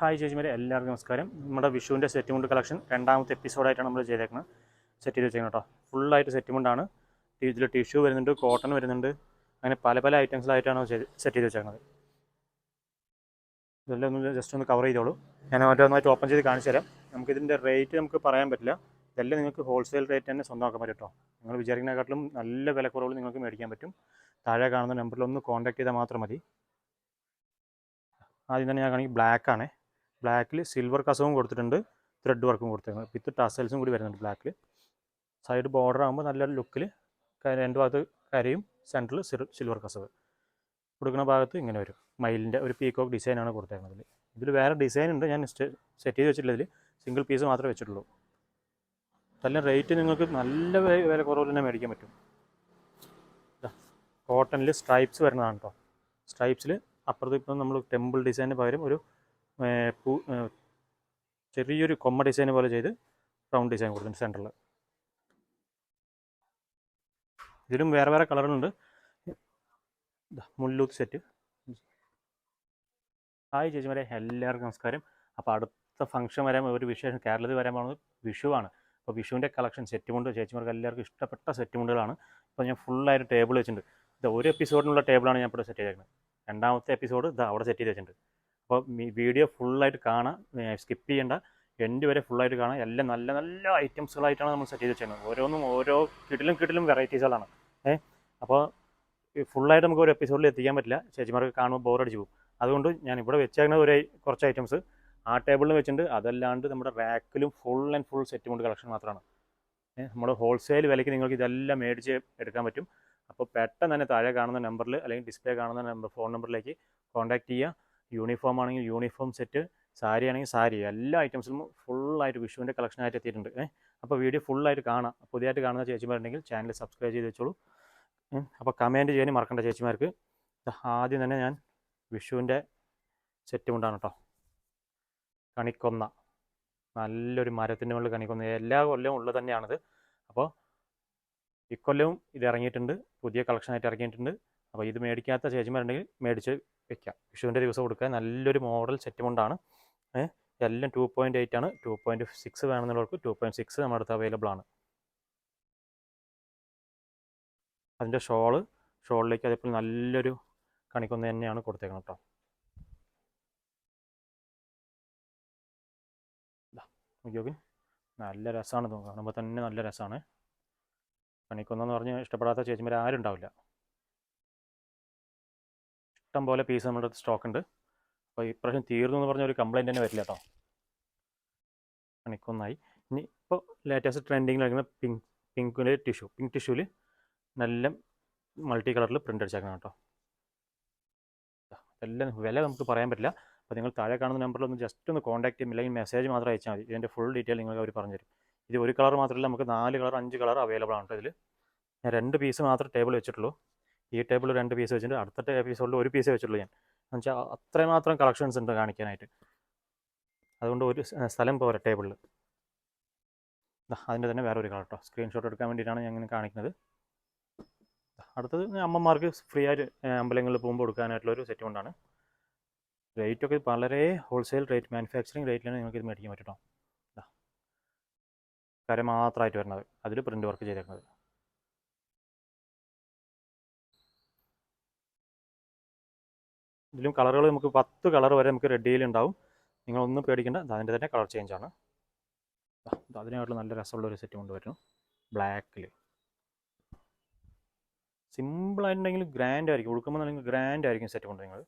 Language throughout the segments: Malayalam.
ഹായ് ചേച്ചിമാരെ എല്ലാവർക്കും നമസ്കാരം. നമ്മുടെ വിഷുവിന്റെ സെറ്റ് മുണ്ട് കളക്ഷൻ രണ്ടാമത്തെ എപ്പിസോഡായിട്ടാണ് നമ്മൾ ചെയ്തേക്കുന്നത്. സെറ്റ് ചെയ്ത് വെച്ചേക്കുന്നത് കേട്ടോ. ഫുള്ളായിട്ട് സെറ്റ് മുണ്ടാണ്. ഇതിൽ ടിഷ്യൂ വരുന്നുണ്ട് കോട്ടൺ വരുന്നുണ്ട്. അങ്ങനെ പല പല ഐറ്റംസിലായിട്ടാണ് സെറ്റ് ചെയ്ത് വെച്ചേക്കുന്നത്. ഇതെല്ലാം ഒന്ന് ജസ്റ്റ് ഒന്ന് കവർ ചെയ്തോളൂ. ഞാൻ ഓരോന്നായിട്ട് ഓപ്പൺ ചെയ്ത് കാണിച്ചു തരാം. നമുക്കിതിന്റെ റേറ്റ് നമുക്ക് പറയാൻ പറ്റില്ല. ഇതെല്ലാം നിങ്ങൾക്ക് ഹോൾസെയിൽ റേറ്റ് തന്നെ സ്വന്തമാക്കാൻ പറ്റും കേട്ടോ. നിങ്ങൾ വിചാരിക്കുന്നതിനെക്കാട്ടിലും നല്ല വിലക്കുറവിൽ നിങ്ങൾക്ക് മേടിക്കാൻ പറ്റും. താഴെ കാണുന്ന നമ്പറിൽ ഒന്ന് കോൺടാക്ട് ചെയ്താൽ മാത്രം മതി. ആദ്യം തന്നെ ഞാൻ കാണിക്കും ബ്ലാക്കാണേ ബ്ലാക്കിൽ സിൽവർ കസവും കൊടുത്തിട്ടുണ്ട് ത്രെഡ് വർക്കും കൊടുത്തിട്ടുണ്ട് വിത്ത് ടസൽസും കൂടി വരുന്നുണ്ട് ബ്ലാക്കിൽ സൈഡ് ബോർഡർ ആകുമ്പോൾ നല്ല ലുക്കിൽ രണ്ട് ഭാഗത്ത് കരയും സെന്ററിൽ സിൽവർ കസവ്. കൊടുക്കുന്ന ഭാഗത്ത് ഇങ്ങനെ വരും. മയിലിന്റെ ഒരു പീക്കോക്ക് ഡിസൈനാണ് കൊടുത്തേക്കുന്നത് ഇതിൽ വേറെ ഡിസൈൻ ഉണ്ട് ഞാൻ സെറ്റ് ചെയ്ത് വെച്ചിട്ടില്ല ഇതിൽ സിംഗിൾ പീസ് മാത്രമേ വെച്ചിട്ടുള്ളൂ. നല്ല റേറ്റ് നിങ്ങൾക്ക് നല്ല വില കുറവിൽ തന്നെ മേടിക്കാൻ പറ്റും. കോട്ടണിൽ സ്ട്രൈപ്സ് വരുന്നതാണ് കേട്ടോ സ്ട്രൈപ്സിൽ അപ്പുറത്ത് ഇപ്പം നമ്മൾ ടെമ്പിൾ ഡിസൈനിന് പകരം ഒരു ചെറിയൊരു കൊമ്മ ഡിസൈൻ പോലെ ചെയ്ത് റൗണ്ട് ഡിസൈൻ കൊടുത്തിട്ടുണ്ട് സെന്ററിൽ. ഇതിലും വേറെ വേറെ കളറുണ്ട് മുല്ലൂത്ത് സെറ്റ്. ഹായ് ചേച്ചിമാരെ എല്ലാവർക്കും നമസ്കാരം. അപ്പോൾ അടുത്ത ഫംഗ്ഷൻ വരാൻ ഒരു വിശേഷം കേരളത്തിൽ വരാൻ പോകുന്നത് വിഷുവാണ് അപ്പോൾ വിഷുവിന്റെ കളക്ഷൻ സെറ്റ് മുണ്ട് ചേച്ചിമാർക്ക് എല്ലാവർക്കും ഇഷ്ടപ്പെട്ട സെറ്റ് മുണ്ടുകളാണ്. അപ്പോൾ ഞാൻ ഫുള്ളായിട്ട് ടേബിൾ വെച്ചിട്ടുണ്ട്. ഇത് ഒരു എപ്പിസോഡിനുള്ള ടേബിളാണ് ഞാൻ ഇപ്പോൾ സെറ്റ് ചെയ്തേക്കുന്നത്. രണ്ടാമത്തെ എപ്പിസോഡ് ഇത് അവിടെ സെറ്റ് ചെയ്ത് വെച്ചിട്ടുണ്ട്. അപ്പോൾ വീഡിയോ ഫുള്ളായിട്ട് കാണാം സ്കിപ്പ് ചെയ്യേണ്ട എൻഡ് വരെ ഫുള്ളായിട്ട് കാണാം എല്ലാം നല്ല നല്ല ഐറ്റംസുകളായിട്ടാണ് നമ്മൾ സെറ്റ് ചെയ്ത് വെച്ചിരുന്നത് ഓരോന്നും ഓരോ കിട്ടിലും കിട്ടിലും വെറൈറ്റീസുകളാണ് ഏ അപ്പോൾ ഫുള്ളായിട്ട് നമുക്ക് ഒരു എപ്പിസോഡിൽ എത്തിക്കാൻ പറ്റില്ല. ചേച്ചിമാർക്ക് കാണുമ്പോൾ ബോറടിച്ച് പോകും. അതുകൊണ്ട് ഞാൻ ഇവിടെ വെച്ചേക്കുന്നത് ഒരു കുറച്ച് ഐറ്റംസ് ആ ടേബിളിൽ വെച്ചിട്ടുണ്ട്. അതല്ലാണ്ട് നമ്മുടെ റാക്കിലും ഫുൾ ആൻഡ് ഫുൾ സെറ്റ് കൊണ്ട് കളക്ഷൻ മാത്രമാണ്. നമ്മൾ ഹോൾസെയിൽ വിലയ്ക്ക് നിങ്ങൾക്ക് ഇതെല്ലാം മേടിച്ച് എടുക്കാൻ പറ്റും. അപ്പോൾ പെട്ടെന്ന് തന്നെ താഴെ കാണുന്ന നമ്പറിൽ അല്ലെങ്കിൽ ഡിസ്പ്ലേ കാണുന്ന നമ്പർ ഫോൺ നമ്പറിലേക്ക് കോൺടാക്റ്റ് ചെയ്യുക. യൂണിഫോം ആണെങ്കിൽ യൂണിഫോം സെറ്റ് സാരി ആണെങ്കിൽ സാരി എല്ലാ ഐറ്റംസിലും ഫുള്ളായിട്ട് വിഷുവിന്റെ കളക്ഷനായിട്ട് എത്തിയിട്ടുണ്ട്. ഏഹ് അപ്പോൾ വീഡിയോ ഫുള്ളായിട്ട് കാണാം. പുതിയതായിട്ട് കാണുന്ന ചേച്ചിമാരുണ്ടെങ്കിൽ ചാനൽ സബ്സ്ക്രൈബ് ചെയ്ത് വെച്ചോളൂ. അപ്പോൾ കമന്റ് ചെയ്യാനും മറക്കണ്ട ചേച്ചിമാർക്ക്. ആദ്യം തന്നെ ഞാൻ വിഷുവിന്റെ സെറ്റ് കൊണ്ടാണ് കേട്ടോ കണിക്കൊന്ന. നല്ലൊരു മരത്തിന്റെ മുകളിൽ കണിക്കൊന്ന. എല്ലാ കൊല്ലവും ഉള്ളത് തന്നെയാണിത്. അപ്പോൾ ഇക്കൊല്ലവും ഇത് ഇറങ്ങിയിട്ടുണ്ട്. പുതിയ കളക്ഷനായിട്ട് ഇറങ്ങിയിട്ടുണ്ട്. അപ്പോൾ ഇത് മേടിക്കാത്ത ചേച്ചിമാരുണ്ടെങ്കിൽ മേടിച്ച് വെക്കാം. വിഷുവിന്റെ ദിവസം കൊടുക്കുക. നല്ലൊരു മോഡൽ സെറ്റ് കൊണ്ടാണ് ഏഹ് എല്ലാം ടു പോയിന്റ് എയ്റ്റ് ആണ്. ടു പോയിന്റ് സിക്സ് വേണമെന്നുള്ളവർക്ക് ടു പോയിന്റ് സിക്സ് നമ്മുടെ അടുത്ത് അവൈലബിൾ ആണ്. അതിന്റെ ഷോൾ ഷോളിലേക്ക് അതേപോലെ നല്ലൊരു കണിക്കൊന്ന് തന്നെയാണ് കൊടുത്തേക്കുന്നത് കേട്ടോ നോക്കി. നല്ല രസമാണ് കാണുമ്പോൾ തന്നെ നല്ല രസമാണ്. കണിക്കൊന്നെന്ന് പറഞ്ഞ് ഇഷ്ടപ്പെടാത്ത ചേച്ചിമാർ ആരും ഉണ്ടാവില്ല. ഇഷ്ടം പോലെ പീസ് നമ്മുടെ അടുത്ത് സ്റ്റോക്ക് ഉണ്ട്. അപ്പോൾ ഈ ഇപ്രാവശ്യം തീർന്നു എന്ന് പറഞ്ഞ ഒരു കംപ്ലൈന്റ് തന്നെ വരില്ല കേട്ടോ മണിക്കൊന്നായി ഇനി ഇപ്പോൾ ലേറ്റസ്റ്റ് ട്രെൻഡിങ്ങിൽ വരുന്ന പിങ്ക് പിങ്കിന്റെ ടിഷ്യൂ പിങ്ക് ടിഷ്യൂവിൽ നല്ല മൾട്ടി കളറിൽ പ്രിന്റ് അടിച്ചേക്കണം കേട്ടോ എല്ലാം വില നമുക്ക് പറയാൻ പറ്റില്ല. അപ്പോൾ നിങ്ങൾ താഴെ കാണുന്ന നമ്പറിൽ ഒന്ന് ജസ്റ്റ് ഒന്ന് കോൺടാക്ട് ചെയ്യും അല്ലെങ്കിൽ മെസ്സേജ് മാത്രം അയച്ചാൽ മതി. ഇതിന്റെ ഫുൾ ഡീറ്റെയിൽ നിങ്ങൾക്ക് അവർ പറഞ്ഞുതരും. ഇത് ഒരു കളർ മാത്രമല്ല നമുക്ക് നാല് കളർ അഞ്ച് കളർ അവൈലബിൾ ആണ് കേട്ടോ ഇതിൽ ഞാൻ രണ്ട് പീസ് മാത്രമേ ടേബിൾ വെച്ചിട്ടുള്ളൂ. ഈ ടേബിൾ രണ്ട് പീസ് വെച്ചിട്ടുണ്ട്. അടുത്ത എപ്പിസോഡിൽ ഒരു പീസേ വെച്ചിട്ടുള്ളൂ ഞാൻ. എന്ന് വെച്ചാൽ അത്രമാത്രം മാത്രം കളക്ഷൻസ് ഉണ്ട് കാണിക്കാനായിട്ട്. അതുകൊണ്ട് ഒരു സ്ഥലം പോരെ ടേബിളിൽ അതിന്റെ തന്നെ വേറെ ഒരു കളർ കേട്ടോ സ്ക്രീൻഷോട്ട് എടുക്കാൻ വേണ്ടിയിട്ടാണ് ഞാൻ ഇങ്ങനെ കാണിക്കുന്നത്. അടുത്തത് അമ്മമാർക്ക് ഫ്രീ ആയിട്ട് അമ്പലങ്ങളിൽ പോകുമ്പോൾ കൊടുക്കാനായിട്ടുള്ള ഒരു സെറ്റ് കൊണ്ടാണ്. റേറ്റൊക്കെ വളരെ ഹോൾസെയിൽ റേറ്റ് മാനുഫാക്ചറിങ് റേറ്റിലാണ് നിങ്ങൾക്ക് ഇത് മേടിക്കാൻ പറ്റും. കര മാത്രമായിട്ട് വരുന്നത്. അതിൽ പ്രിന്റ് വർക്ക് ചെയ്തേക്കുന്നത്. ഇതിലും കളറുകൾ നമുക്ക് പത്ത് കളർ വരെ നമുക്ക് റെഡിയിൽ ഉണ്ടാവും. നിങ്ങളൊന്നും പേടിക്കേണ്ട. അതിന്റെ തന്നെ കളർ ചേഞ്ച് ആണ്. അതിനായിട്ടുള്ള നല്ല രസമുള്ളൊരു സെറ്റ് കൊണ്ടുവരുന്നു. ബ്ലാക്കിൽ സിമ്പിളായിട്ടുണ്ടെങ്കിൽ ഗ്രാൻഡ് ആയിരിക്കും. ഉടുക്കുമ്പോൾ നിങ്ങൾ ഗ്രാൻഡ് ആയിരിക്കും സെറ്റ് കൊണ്ട് നിങ്ങൾ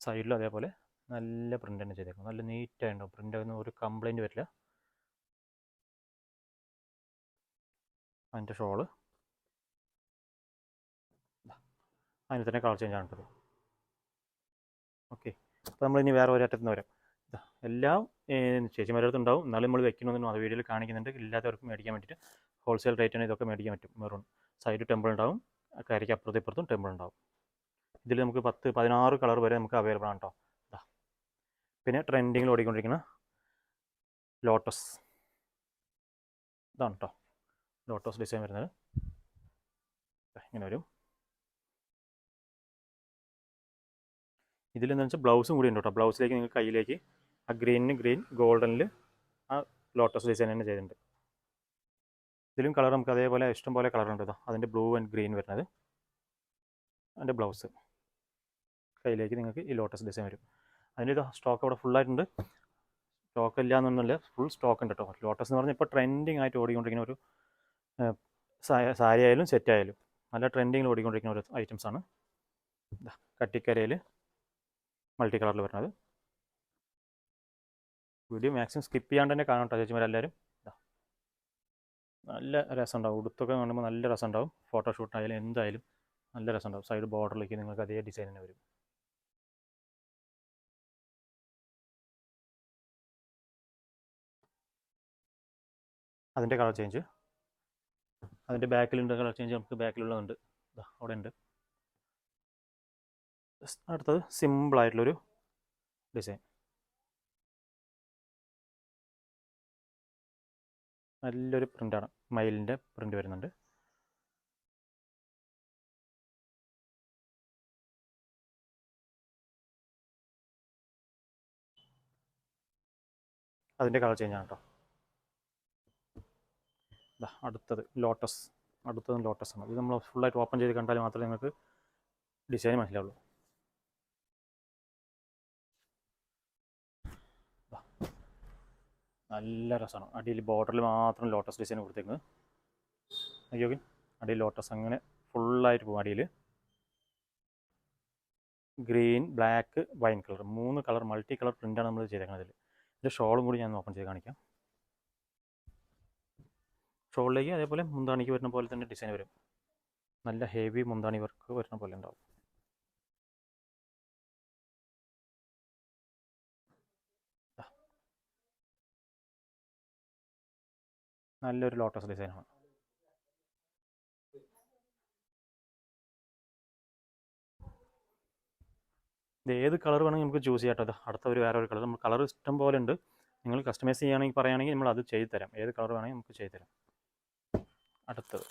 സൈഡിലും അതേപോലെ നല്ല പ്രിന്റ് തന്നെ ചെയ്തേക്കും നല്ല നീറ്റായിട്ടുണ്ടാവും പ്രിന്റ് ആകുന്ന ഒരു കംപ്ലൈന്റ് വരില്ല. അതിന്റെ ഷോൾ അതിന് തന്നെ കളർ ചേഞ്ച് ആണ് ഓക്കെ അപ്പോൾ നമ്മൾ ഇനി വേറെ ഒരറ്റത്ത് നിന്ന് വരാം. എല്ലാം ചേച്ചിമാരുടെ അടുത്ത് ഉണ്ടാവും. എന്നാലും നമ്മൾ വെക്കണമെന്നും അത് വീഡിയോയിൽ കാണിക്കുന്നുണ്ട്. ഇല്ലാത്തവർക്ക് മേടിക്കാൻ വേണ്ടിയിട്ട് ഹോൾസെയിൽ റേറ്റാണ് ഇതൊക്കെ മേടിക്കാൻ പറ്റും. മെറൂൺ സൈഡ് ടെമ്പിൾ ഉണ്ടാവും. കരയ്ക്ക് അപ്പുറത്തും ഇപ്പുറത്തും ടെമ്പിൾ ഉണ്ടാവും. ഇതിൽ നമുക്ക് പത്ത് പതിനാറ് കളർ വരെ നമുക്ക് അവൈലബിൾ ആണ് കേട്ടോ. ഇതാ പിന്നെ ട്രെൻഡിങ്ങിൽ ഓടിക്കൊണ്ടിരിക്കുന്ന ലോട്ടസ് ഇതാണ് കേട്ടോ. ലോട്ടസ് ഡിസൈൻ വരുന്നത്. ഇങ്ങനെ വരും. ഇതിലെന്ന് വെച്ചാൽ ബ്ലൗസും കൂടി ഉണ്ട് കേട്ടോ. ബ്ലൗസിലേക്ക് നിങ്ങൾ കയ്യിലേക്ക് ആ ഗ്രീനിന് ഗ്രീൻ ഗോൾഡനിൽ ആ ലോട്ടസ് ഡിസൈൻ തന്നെ ചെയ്തിട്ടുണ്ട്. ഇതിലും കളർ നമുക്ക് അതേപോലെ ഇഷ്ടം പോലെ ഉണ്ട് കേട്ടോ. അതിന്റെ ബ്ലൂ ആൻഡ് ഗ്രീൻ വരുന്നത്. അതിന്റെ ബ്ലൗസ് കയ്യിലേക്ക് നിങ്ങൾക്ക് ഈ ലോട്ടസ് ഡിസൈൻ വരും. അതിന്റെ സ്റ്റോക്ക് അവിടെ ഫുള്ളായിട്ടുണ്ട് സ്റ്റോക്ക് ഇല്ല എന്നൊന്നുമില്ല ഫുൾ സ്റ്റോക്ക് ഉണ്ട് കേട്ടോ. ലോട്ടസ് എന്ന് പറഞ്ഞാൽ ഇപ്പോൾ ട്രെൻഡിങ് ആയിട്ട് ഓടിക്കൊണ്ടിരിക്കുന്ന ഒരു സാരി ആയാലും സെറ്റ് ആയാലും നല്ല ട്രെൻഡിങ്ങിൽ ഓടിക്കൊണ്ടിരിക്കുന്ന ഒരു ഐറ്റംസ് ആണ്. ദാ, കട്ടിക്കരയിൽ മൾട്ടി കളറിൽ വരുന്നത്. വീഡിയോ മാക്സിമം സ്കിപ്പ് ചെയ്യാണ്ട് തന്നെ കാണാം കേട്ടോ ചേച്ചിമാരെല്ലാവരും. നല്ല രസമുണ്ടാവും. ഉടുത്തൊക്കെ കാണുമ്പോൾ നല്ല രസമുണ്ടാവും. ഫോട്ടോഷൂട്ട് ആയാലും എന്തായാലും നല്ല രസമുണ്ടാവും. സൈഡ് ബോർഡറിലേക്ക് നിങ്ങൾക്ക് അതേ ഡിസൈൻ തന്നെ വരും. അതിന്റെ കളർ ചേഞ്ച് അതിന്റെ ബാക്കിലുണ്ട് കളർ ചേഞ്ച് നമുക്ക് ബാക്കിലുള്ളതുണ്ട് അവിടെ ഉണ്ട് അടുത്തത് സിമ്പിൾ ആയിട്ടുള്ളൊരു ഡിസൈൻ നല്ലൊരു പ്രിന്റാണ് മയിലിന്റെ പ്രിന്റ് വരുന്നുണ്ട്. അതിന്റെ കളർ ചേഞ്ച് ആണ് കേട്ടോ അടുത്തത് ലോട്ടസ് അടുത്തത് ലോട്ടസ് ആണ്. ഇത് നമ്മൾ ഫുള്ളായിട്ട് ഓപ്പൺ ചെയ്ത് കണ്ടാൽ മാത്രമേ നിങ്ങൾക്ക് ഡിസൈൻ മനസ്സിലാവുള്ളൂ. നല്ല രസമാണ് അടിയിൽ ബോർഡറിൽ മാത്രം ലോട്ടസ് ഡിസൈൻ കൊടുത്തേക്കുന്നത്. അയ്യോ അടിയിൽ ലോട്ടസ് അങ്ങനെ ഫുള്ളായിട്ട് പോകും അടിയിൽ. ഗ്രീൻ ബ്ലാക്ക് വൈൻ കളർ മൂന്ന് കളർ മൾട്ടി കളർ പ്രിന്റാണ് നമ്മൾ ചെയ്തേക്കുന്നത് ഇതിൽ ഇതിന്റെ ഷോളും കൂടി ഞാൻ ഓപ്പൺ ചെയ്ത് കാണിക്കാം. ഷോളിലേക്ക് അതേപോലെ മുന്താണിക്ക് വരുന്ന പോലെ തന്നെ ഡിസൈൻ വരും. നല്ല ഹെവി മുന്താണി വർക്ക് വരുന്ന പോലെ ഉണ്ടാവും. നല്ലൊരു ലോട്ടസ് ഡിസൈനാണ്. ഇത് ഏത് കളർ വേണമെങ്കിൽ നമുക്ക് ചൂസ് ചെയ്യാം കേട്ടോ. അടുത്ത ഒരു വേറെ ഒരു കളർ. നമ്മൾ കളർ ഇഷ്ടം പോലെ ഉണ്ട്. നിങ്ങൾ കസ്റ്റമൈസ് ചെയ്യുകയാണെങ്കിൽ പറയുകയാണെങ്കിൽ നമ്മൾ അത് ചെയ്തു തരാം. ഏത് കളർ വേണമെങ്കിൽ നമുക്ക് ചെയ്തു തരാം. അടുത്തത്.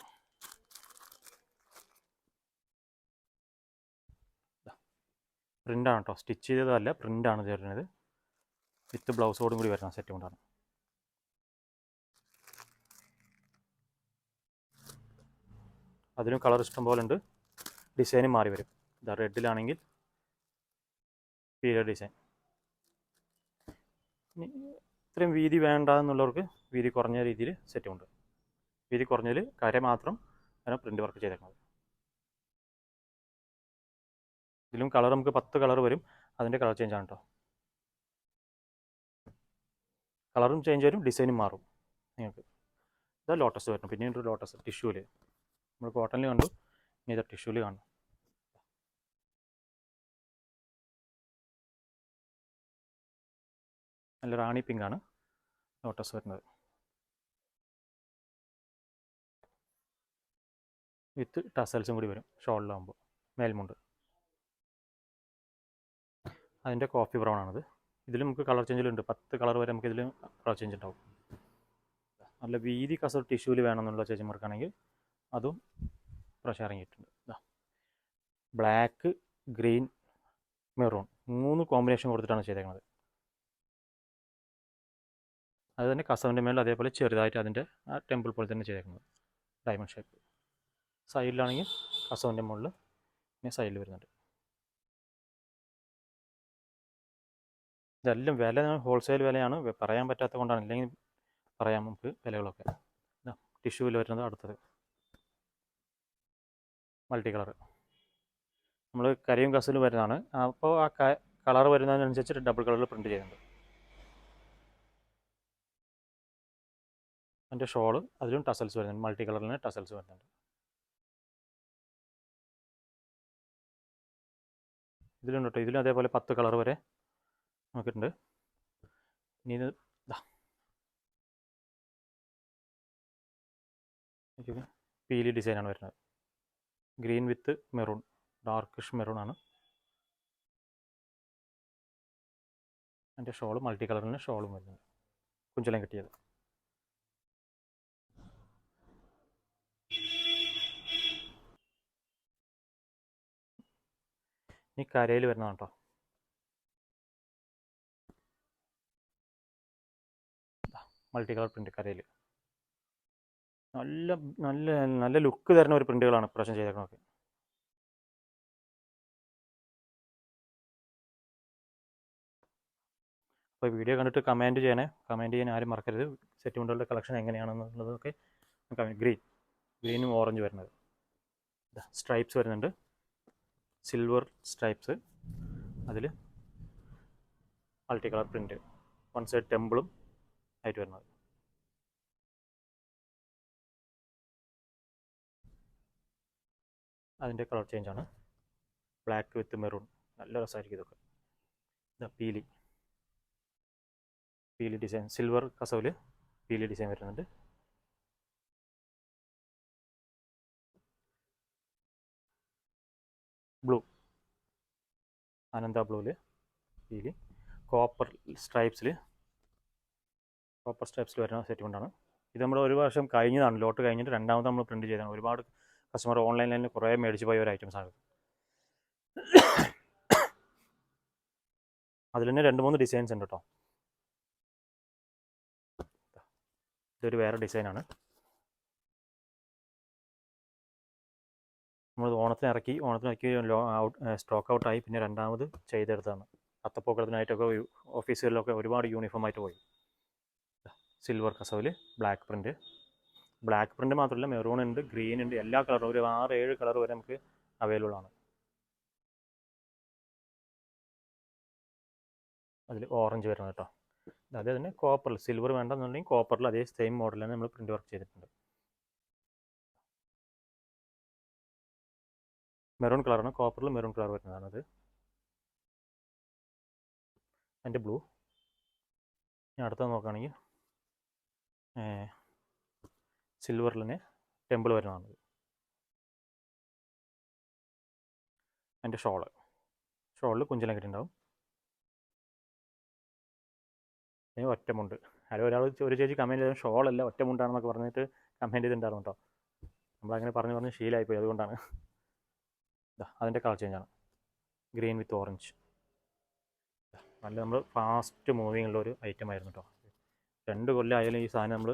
പ്രിന്റാണ് കേട്ടോ. സ്റ്റിച്ച് ചെയ്തതല്ല പ്രിന്റാണ് ചേരുന്നത്. വിത്ത് ബ്ലൗസോടും കൂടി വരുന്ന സെറ്റ് കൊണ്ടാണ്. അതിലും കളർ ഇഷ്ടം പോലെ ഉണ്ട് ഡിസൈനും മാറി വരും. ഇതാ റെഡിലാണെങ്കിൽ പീരിയഡ് ഡിസൈൻ. ഇത്രയും വീതി വേണ്ട എന്നുള്ളവർക്ക് വീതി കുറഞ്ഞ രീതിയിൽ സെറ്റ് ഉണ്ട്. വീതി കുറഞ്ഞതിൽ കര മാത്രം അതിനെ പ്രിന്റ് വർക്ക് ചെയ്തേക്കുന്നത്. ഇതിലും കളർ നമുക്ക് പത്ത് കളർ വരും. അതിന്റെ കളർ ചേഞ്ച് ആണ് കേട്ടോ കളറും ചേഞ്ച് വരും ഡിസൈനും മാറും. നിങ്ങൾക്ക്. ഇതാ ലോട്ടസ് വരണം. പിന്നെ ഒരു ലോട്ടസ് ടിഷ്യൂൽ നമ്മൾ കോട്ടണിൽ കണ്ടു. ഇനി ഇത് ടിഷ്യൂൽ കാണും. നല്ല റാണി പിങ്കാണ് ലോട്ടസ് വരുന്നത്. വിത്ത് ടസൽസും കൂടി വരും. ഷോളിലാകുമ്പോൾ മേൽമുണ്ട്. അതിന്റെ കോഫി ബ്രൗൺ ആണത്. ഇതിൽ നമുക്ക് കളർ ചേഞ്ചിലുണ്ട് പത്ത് കളർ വരെ നമുക്ക് ഇതിൽ കളർ ചേഞ്ച് ഉണ്ടാവും. നല്ല വീതി കസർ ടിഷ്യൂൽ വേണമെന്നുള്ള ചേച്ചിമാർക്കാണെങ്കിൽ അതും പ്രഷർ ഇറങ്ങിയിട്ടുണ്ട്. ബ്ലാക്ക് ഗ്രീൻ മെറൂൺ മൂന്ന് കോമ്പിനേഷൻ കൊടുത്തിട്ടാണ് ചെയ്തേക്കുന്നത് അത് തന്നെ കസവിന്റെ മേളിൽ അതേപോലെ ചെറുതായിട്ട് അതിന്റെ ആ ടെമ്പിൾ പോലെ തന്നെ ചെയ്തേക്കുന്നത് ഡയമണ്ട് ഷേപ്പ് സൈഡിലാണെങ്കിൽ കസവിന്റെ മുകളിൽ പിന്നെ സൈഡിൽ വരുന്നുണ്ട്. ഇതെല്ലാം വില ഹോൾസെയിൽ വിലയാണ്. പറയാൻ പറ്റാത്ത കൊണ്ടാണ്. ഇല്ലെങ്കിൽ പറയാം നമുക്ക് വിലകളൊക്കെ. ടിഷ്യൂവിൽ വരുന്നത് അടുത്തത്. മൾട്ടി കളർ നമ്മൾ കരിയും കസിലും വരുന്നതാണ്. അപ്പോൾ ആ കളർ വരുന്നതിനനുസരിച്ച് ഡബിൾ കളറിൽ പ്രിന്റ് ചെയ്യുന്നുണ്ട്. അതിന്റെ ഷോൾ അതിലും ടസൽസ് വരുന്നുണ്ട്. മൾട്ടി കളറിന് ടസൽസ് വരുന്നുണ്ട്. ഇതിലുണ്ട് കേട്ടോ ഇതിലും അതേപോലെ പത്ത് കളർ വരെ നമുക്കുണ്ട് ഇനി ഇത്. പീലി ഡിസൈനാണ് വരുന്നത്. Green with maroon darkish maroon ആണ് അതിന്റെ ഷോൾ മൾട്ടി കളറിന് ഷോളും വരുന്നുണ്ട്. കുഞ്ചലം കിട്ടിയത്. ഇനി കരയിൽ വരുന്നതാണ് കേട്ടോ. മൾട്ടി കളർ പ്രിന്റ് കരയിൽ. നല്ല നല്ല നല്ല ലുക്ക് തരുന്ന ഒരു പ്രിന്റുകളാണ് ഇപ്രാവശ്യം ചെയ്തേക്കുന്നത് അപ്പോൾ വീഡിയോ കണ്ടിട്ട് കമന്റ് ചെയ്യണേ. കമന്റ് ചെയ്യാൻ ആരും മറക്കരുത്. സെറ്റ് മുണ്ടുകളുടെ കളക്ഷൻ എങ്ങനെയാണെന്നുള്ളതൊക്കെ ഗ്രീൻ ഗ്രീനും ഓറഞ്ച് വരുന്നത്. സ്ട്രൈപ്സ് വരുന്നുണ്ട്. Silver stripes. അതിൽ multi colour print one side ടെമ്പിളും ആയിട്ട് വരുന്നത്. അതിന്റെ കളർ ചേഞ്ച് ആണ് ബ്ലാക്ക് വിത്ത് മെറൂൺ നല്ല രസമായിരിക്കും ഇതൊക്കെ. ഇതാ പീലി. പീലി ഡിസൈൻ. സിൽവർ കസവിൽ പീലി ഡിസൈൻ വരുന്നുണ്ട്. ബ്ലൂ അനന്ത ബ്ലൂവിൽ പീലി. കോപ്പർ സ്ട്രൈപ്സിൽ കോപ്പർ സ്ട്രൈപ്സിൽ വരുന്ന സെറ്റ് കൊണ്ടാണ്. ഇത് നമ്മൾ ഒരു വർഷം കഴിഞ്ഞതാണ്. ലോട്ട് കഴിഞ്ഞിട്ട് രണ്ടാമത് നമ്മൾ പ്രിന്റ് ചെയ്തതാണ്. ഒരുപാട് കസ്റ്റമർ ഓൺലൈനിൽ കുറേ മേടിച്ച് പോയ ഒരു ആണ്. അതിൽ തന്നെ രണ്ട് മൂന്ന് ഡിസൈൻസ് ഉണ്ട് കേട്ടോ ഇതൊരു വേറെ ഡിസൈനാണ് നമ്മൾ ഓണത്തിന് ഇറക്കി ഓണത്തിന് ഇറക്കി സ്റ്റോക്ക് ഔട്ടായി പിന്നെ രണ്ടാമത് ചെയ്തെടുത്തതാണ്. അത്തപ്പൂക്കളത്തിനായിട്ടൊക്കെ ഓഫീസുകളിലൊക്കെ ഒരുപാട് യൂണിഫോം ആയിട്ട് പോയി. സിൽവർ കസവിൽ ബ്ലാക്ക് പ്രിന്റ് ബ്ലാക്ക് പ്രിന്റ് മാത്രമല്ല മെറൂൺ ഉണ്ട് ഗ്രീൻ ഉണ്ട് എല്ലാ കളറും ഒരു ആറ് ഏഴ് കളർ വരെ നമുക്ക് അവൈലബിൾ ആണ്. അതിൽ ഓറഞ്ച് വരുന്നത് കേട്ടോ. അതേ തന്നെ കോപ്പറിൽ സിൽവർ വേണ്ടെന്നുണ്ടെങ്കിൽ കോപ്പറിൽ അതേ സെയിം മോഡൽ തന്നെ നമ്മൾ പ്രിന്റ് വർക്ക് ചെയ്തിട്ടുണ്ട്. മെറൂൺ കളറാണ് കോപ്പറിൽ മെറൂൺ കളർ വരുന്നതാണത് അതിന്റെ ബ്ലൂ ഞാൻ അടുത്തത് നോക്കുകയാണെങ്കിൽ സിൽവറിൽ തന്നെ ടെമ്പിൾ വരുന്നതാണത് അതിന്റെ ഷോൾ. ഷോളിൽ കുഞ്ചലം കെട്ടിണ്ടാവും അതിന് ഒറ്റമുണ്ട് അല്ല ഒരാൾ ഒരു ചേച്ചി കമന്റ് ചെയ്ത ഷോളല്ല ഒറ്റമുണ്ടാണെന്നൊക്കെ പറഞ്ഞിട്ട് കമന്റ് ചെയ്തിട്ടുണ്ടായിരുന്നു കേട്ടോ. നമ്മളങ്ങനെ പറഞ്ഞ് പറഞ്ഞ് ശീലമായിപ്പോയി അതുകൊണ്ടാണ്. അതിന്റെ കളർ ചേഞ്ചാണ് ഗ്രീൻ വിത്ത് ഓറഞ്ച് നല്ല നമ്മൾ ഫാസ്റ്റ് മൂവിങ് ഒരു ഐറ്റം ആയിരുന്നു കേട്ടോ. രണ്ട് കൊല്ലം ആയാലും ഈ സാധനം നമ്മൾ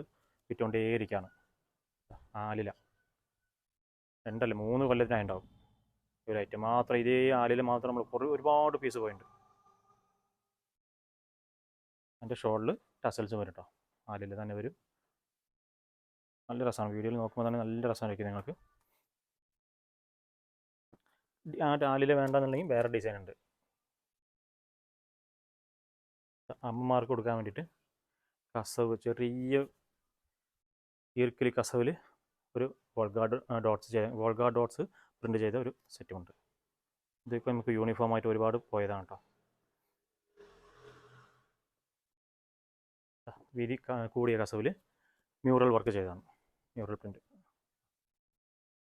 വിറ്റുകൊണ്ടേയിരിക്കുകയാണ് ആലില. രണ്ടല്ല മൂന്ന് കൊല്ലത്തിനായിട്ടുണ്ടാവും ഒരു ഐറ്റം മാത്രം ഇതേ ആലില മാത്രം നമ്മൾ കുറേ ഒരുപാട് പീസ് പോയിട്ടുണ്ട്. അതിന്റെ ഷോളിൽ ടസൽസും വരും കേട്ടോ ആലില തന്നെ വരും. നല്ല രസമാണ്. വീഡിയോയിൽ നോക്കുമ്പോൾ തന്നെ നല്ല രസമായിരിക്കും നിങ്ങൾക്ക്. ആ ആലില വേണ്ടെന്നുണ്ടെങ്കിൽ വേറെ ഡിസൈൻ ഉണ്ട്. അമ്മമാർക്ക് കൊടുക്കാൻ വേണ്ടിയിട്ട് കസവ് ചെറിയ ഈർക്കിലി കസവിൽ ഒരു വോൾഗാർഡ് ഡോട്ട്സ് വോൾഗാർഡ് ഡോട്ട്സ് പ്രിന്റ് ചെയ്ത ഒരു സെറ്റുമുണ്ട് ഇതിപ്പോൾ നമുക്ക് യൂണിഫോം ആയിട്ട് ഒരുപാട് പോയതാണ് കേട്ടോ വീതി കൂടിയ കസവിൽ മ്യൂറൽ വർക്ക് ചെയ്തതാണ്. മ്യൂറൽ പ്രിന്റ്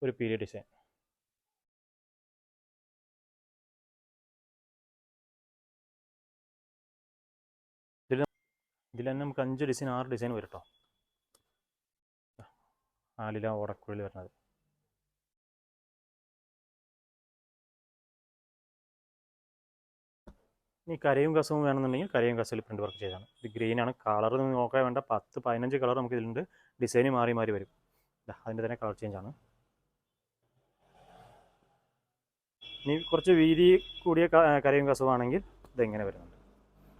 ഒരു പീരിയഡ് ഡിസൈൻ ഇതിൽ ഇതിൽ തന്നെ നമുക്ക് അഞ്ച് ഡിസൈൻ ആറ് ഡിസൈൻ വരും കേട്ടോ ആലില ഓടക്കുഴൽ വരുന്നത്. ഇനി കരയും കസവും വേണമെന്നുണ്ടെങ്കിൽ കരയും കസവിൽ പ്രിന്റ് വർക്ക് ചെയ്താണ്. ഇത് ഗ്രീനാണ് കളർ നോക്കാൻ വേണ്ട. പത്ത് പതിനഞ്ച് കളർ നമുക്ക് ഇതിലുണ്ട്. ഡിസൈന് മാറി മാറി വരും. അതിന്റെ തന്നെ കളർ ചേഞ്ച് ആണ്. ഇനി കുറച്ച് വീതി കൂടിയ കരയും കസവാണെങ്കിൽ ഇതെങ്ങനെ വരുന്നുണ്ട്.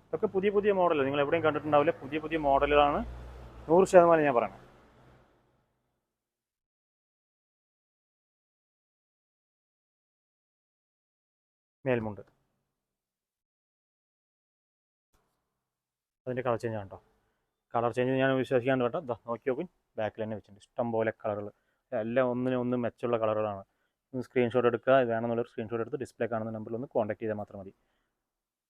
ഇതൊക്കെ പുതിയ പുതിയ മോഡലാണ് നിങ്ങൾ എവിടെയും കണ്ടിട്ടുണ്ടാവില്ല. പുതിയ പുതിയ മോഡലുകളാണ് നൂറ് ശതമാനം ഞാൻ പറയണം മേൽമുണ്ട്. അതിന്റെ കളർ ചേഞ്ച് കേട്ടോ കളർ ചേഞ്ച് ഞാൻ വിശ്വസിക്കാണ്ട് കേട്ടോ. ഇതാ നോക്കി നോക്കും. ബാക്കിൽ തന്നെ വെച്ചിട്ടുണ്ട്. ഇഷ്ടം പോലെ കളറുകൾ എല്ലാം ഒന്നിനും ഒന്നും മെച്ചമുള്ള കളറുകളാണ് സ്ക്രീൻഷോട്ട് എടുക്കുക. വേണമെന്നുള്ള സ്ക്രീൻഷോട്ട് എടുത്ത് ഡിസ്പ്ലേ കാണുന്ന നമ്പറിൽ ഒന്ന് കോൺടാക്ട് ചെയ്താൽ മാത്രം മതി.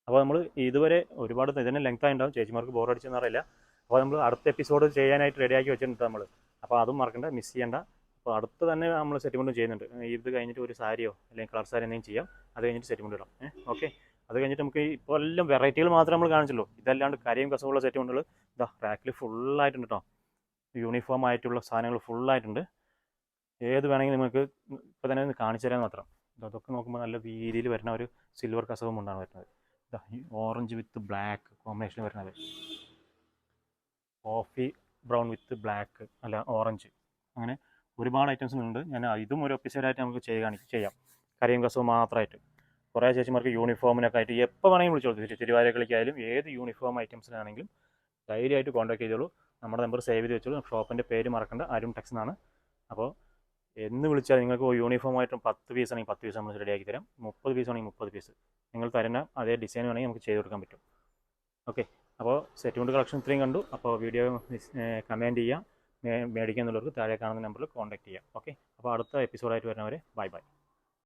അപ്പോൾ നമ്മൾ ഇതുവരെ ഒരുപാട് ഇതിന് ലെങ്ത് ആയിട്ടുണ്ടാവും. ചേച്ചിമാർക്ക് ബോർ അടിച്ചെന്ന് അറിയില്ല. അപ്പോൾ നമ്മൾ അടുത്ത എപ്പിസോഡ് ചെയ്യാനായിട്ട് റെഡിയാക്കി വെച്ചിട്ടുണ്ട് നമ്മൾ അപ്പോൾ അതും മറക്കണ്ട മിസ് ചെയ്യണ്ട. അപ്പോൾ അടുത്ത് തന്നെ നമ്മൾ സെറ്റിൽമെന്റും ചെയ്യുന്നുണ്ട്. ഇത് കഴിഞ്ഞിട്ട് ഒരു സാരിയോ അല്ലെങ്കിൽ കളർ സാരി എന്തെങ്കിലും ചെയ്യാം. അത് കഴിഞ്ഞിട്ട് സെറ്റിൽമെന്റ് ഇടാം. ഓക്കെ? അത് കഴിഞ്ഞിട്ട് നമുക്ക് ഇപ്പോൾ എല്ലാം വെറൈറ്റികൾ മാത്രമേ നമ്മൾ കാണിച്ചല്ലോ ഇതല്ലാണ്ട് കരയും കസവുള്ള സെറ്റിൽമെന്റുകൾ ഇതാ റാക്കിൽ ഫുള്ളായിട്ടുണ്ട് കേട്ടോ യൂണിഫോം ആയിട്ടുള്ള സാധനങ്ങൾ ഫുള്ളായിട്ടുണ്ട് ഏത് വേണമെങ്കിൽ നിങ്ങൾക്ക് ഇപ്പോൾ തന്നെ കാണിച്ചു തരാൻ മാത്രം. അതൊക്കെ നോക്കുമ്പോൾ നല്ല വീതിയിൽ വരുന്ന ഒരു സിൽവർ കസവും ഉണ്ടാണ് വരുന്നത്. ഇതാ ഓറഞ്ച് വിത്ത് ബ്ലാക്ക് കോമ്പിനേഷൻ വരുന്നത്. കോഫി ബ്രൗൺ വിത്ത് ബ്ലാക്ക് അല്ല ഓറഞ്ച് അങ്ങനെ ഒരുപാട് ഐറ്റംസ് ഉണ്ട് ഞാൻ ഇതും ഒരു എപ്പിസോഡായിട്ട് നമുക്ക് ചെയ്യാൻ ചെയ്യാം. കരയും കസവും മാത്രമായിട്ട്. കുറേ ചേച്ചിമാർക്ക് യൂണിഫോമിനൊക്കെ ആയിട്ട് എപ്പോൾ വേണമെങ്കിലും വിളിച്ചോളൂ. തിരുവാരക്കളിക്കായാലും ഏത് യൂണിഫോം ഐറ്റംസിനാണെങ്കിലും ധൈര്യമായിട്ട് കോൺടാക്ട് ചെയ്തോളൂ. നമ്മുടെ നമ്പർ സേവ് ചെയ്ത് വെച്ചോളൂ. ഷോപ്പിന്റെ പേര് മറക്കേണ്ട. അരുൺ ടെക്സ് എന്നാണ്. അപ്പോൾ എന്ന് വിളിച്ചാൽ നിങ്ങൾക്ക് യൂണിഫോം ആയിട്ടും പത്ത് പീസ് ആണെങ്കിൽ പത്ത് പീസ് നമ്മൾ റെഡിയാക്കി തരാം. മുപ്പത് പീസ് ആണെങ്കിൽ മുപ്പത് പീസ് നിങ്ങൾ തരുന്ന അതേ ഡിസൈൻ വേണമെങ്കിൽ നമുക്ക് ചെയ്ത് കൊടുക്കാൻ പറ്റും. ഓക്കെ അപ്പോൾ സെറ്റ് കൊണ്ട് കളക്ഷൻ ഇത്രയും കണ്ടു. അപ്പോൾ വീഡിയോ കമന്റ് ചെയ്യുക മേ- മേടിക്കുക എന്നുള്ളവർക്ക് താഴെ കാണുന്ന നമ്പറിൽ കോൺടാക്ട് ചെയ്യാം. ഓക്കെ? അപ്പോൾ അടുത്ത എപ്പിസോഡായിട്ട് വരുന്നവരെ ബൈ ബൈ.